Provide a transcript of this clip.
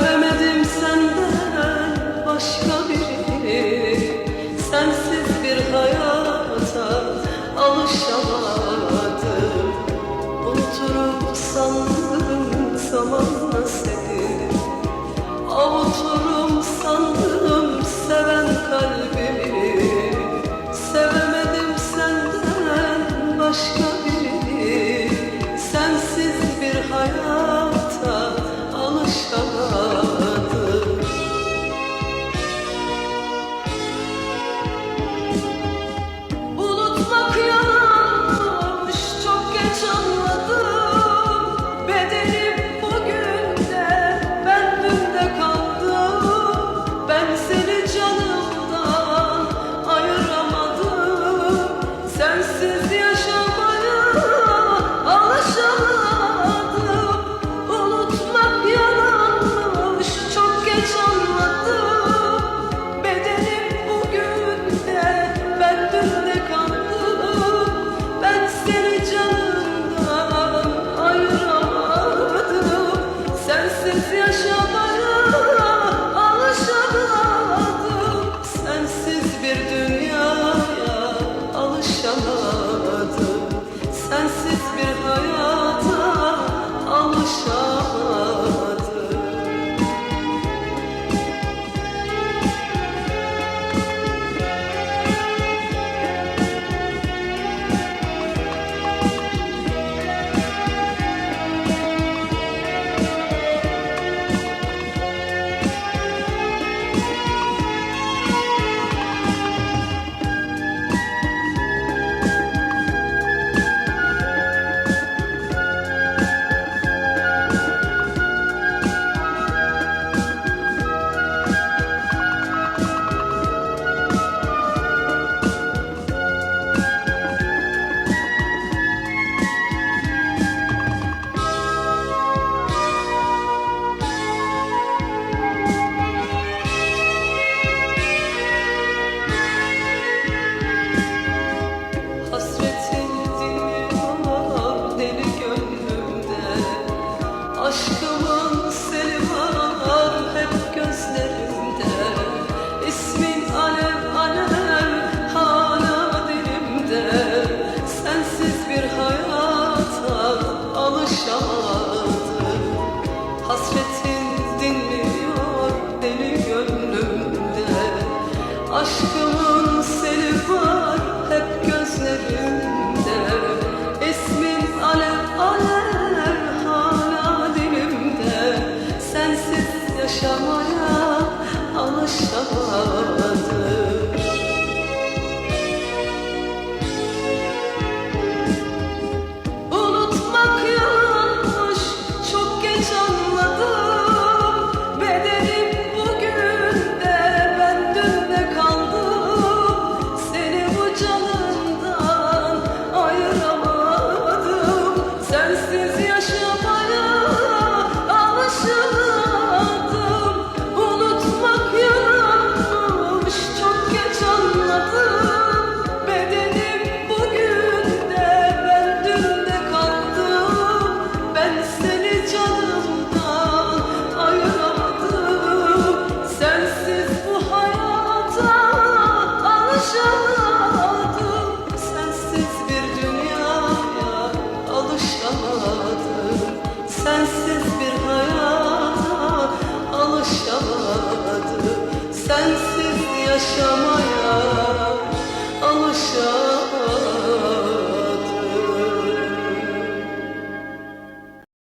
Göremedim senden başka birini. Sensiz bir hayata alışamadım. Unuturum sandım zamanla